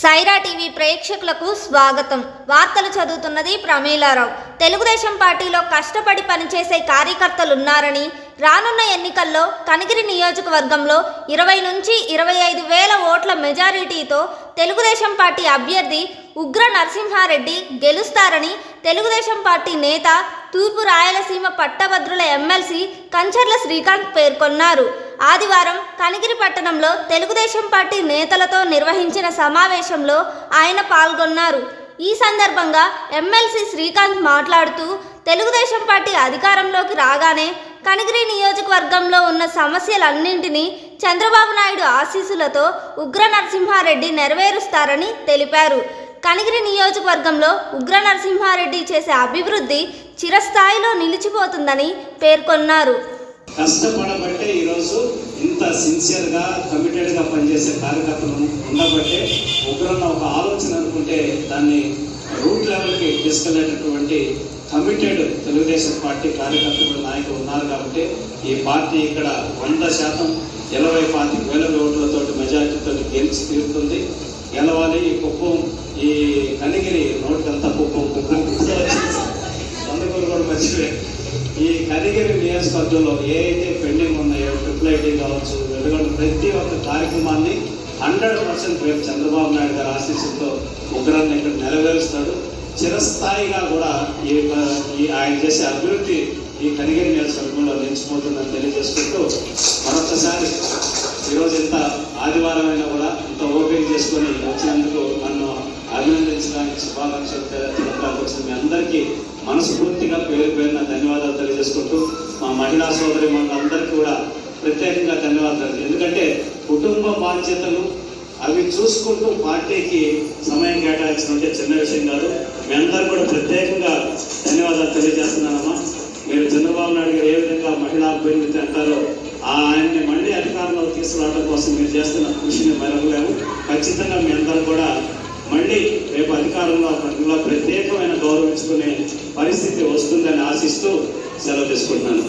Sye Raa TV ప్రేక్షకులకు స్వాగతం. వార్తలు చదువుతున్నది ప్రమీలారావు. తెలుగుదేశం పార్టీలో కష్టపడి పనిచేసే కార్యకర్తలున్నారని రానున్న ఎన్నికల్లో కనిగిరి నియోజకవర్గంలో ఇరవై నుంచి ఇరవై ఐదు వేల ఓట్ల మెజారిటీతో తెలుగుదేశం పార్టీ అభ్యర్థి ఉగ్ర నరసింహారెడ్డి గెలుస్తారని తెలుగుదేశం పార్టీ నేత తూర్పు రాయలసీమ పట్టభద్రుల ఎమ్మెల్సీ కంచర్ల శ్రీకాంత్ పేర్కొన్నారు. ఆదివారం కనిగిరి పట్టణంలో తెలుగుదేశం పార్టీ నేతలతో నిర్వహించిన సమావేశంలో ఆయన పాల్గొన్నారు. ఈ సందర్భంగా ఎమ్మెల్సీ శ్రీకాంత్ మాట్లాడుతూ తెలుగుదేశం పార్టీ అధికారంలోకి రాగానే కనిగిరి నియోజకవర్గంలో ఉన్న సమస్యలన్నింటినీ చంద్రబాబు నాయుడు ఆశీస్సులతో ఉగ్ర నరసింహారెడ్డి నెరవేరుస్తారని తెలిపారు. కనిగిరి నియోజకవర్గంలో ఉగ్ర నరసింహారెడ్డి చేసే అభివృద్ధి చిరస్థాయిలో నిలిచిపోతుందని పేర్కొన్నారు. కష్టపడబట్టే ఈరోజు ఇంత సిన్సియర్గా కమిటెడ్గా పనిచేసే కార్యకర్తలు ఉండబట్టే ఉగ్రన్న ఒక ఆలోచన అనుకుంటే దాన్ని రూట్ లెవెల్కి తీసుకెళ్ళేటటువంటి కమిటెడ్ తెలుగుదేశం పార్టీ కార్యకర్తలు నాయకులు ఉన్నారు కాబట్టి ఈ పార్టీ ఇక్కడ వంద శాతం ఇరవై పాతిక వేల ఓట్లతో మెజార్టీతో గెలిచి తీరుతుంది. గెలవాలి ఈ కుప్పం ఈ కనిగిరి నోటికంతా కుప్పం. కుప్పం అందుకని కూడా మర్చిపోయారు ఈ కనిగిరి నియోజకవర్గంలో ఏ అయితే పెండింగ్ ఉన్నాయో ట్రిపుల్ ఐటీ కావచ్చు వెలుగొండ ప్రతి ఒక్క కార్యక్రమాన్ని హండ్రెడ్ పర్సెంట్ రేపు చంద్రబాబు నాయుడు గారి ఆశీస్సులతో ఉగ్రాన్ని ఇక్కడ నెరవేరుస్తాడు. చిరస్థాయిగా కూడా ఈ ఈ ఆయన చేసే అభివృద్ధి ఈ కనిగిరి నియోజకవర్గంలో నిలిచిపోతుందని తెలియజేసుకుంటూ మరొకసారి ఈరోజు ఇంత ఆదివారం అయినా కూడా ఇంత ఓపెన్ చేసుకొని వచ్చినందుకు నన్ను అభినందించడానికి శుభాకాంక్షలు మనస్ఫూర్తిగా పేరు పేరున ధన్యవాదాలు తెలియజేసుకుంటూ మా మహిళా సోదరి మనందరికీ కూడా ప్రత్యేకంగా ధన్యవాదాలు. ఎందుకంటే కుటుంబ బాధ్యతలు అవి చూసుకుంటూ పార్టీకి సమయం కేటాయించినట్టే చిన్న విషయం కాదు. మీ అందరూ కూడా ప్రత్యేకంగా ధన్యవాదాలు తెలియజేస్తున్నానమ్మా. మీరు చంద్రబాబు నాయుడు గారు ఏ విధంగా మహిళా అభివృద్ధి అంటారో ఆ ఆయన్ని మళ్ళీ అధికారంలోకి తీసుకురావడం కోసం మీరు చేస్తున్న కృషిని మరవలేము. ఖచ్చితంగా మీ అందరూ కూడా మళ్ళీ రేపు అధికారంలో ప్రజల్లో ప్రత్యేకమైన గౌరవించుకునే సెలవు తీసుకుంటున్నాను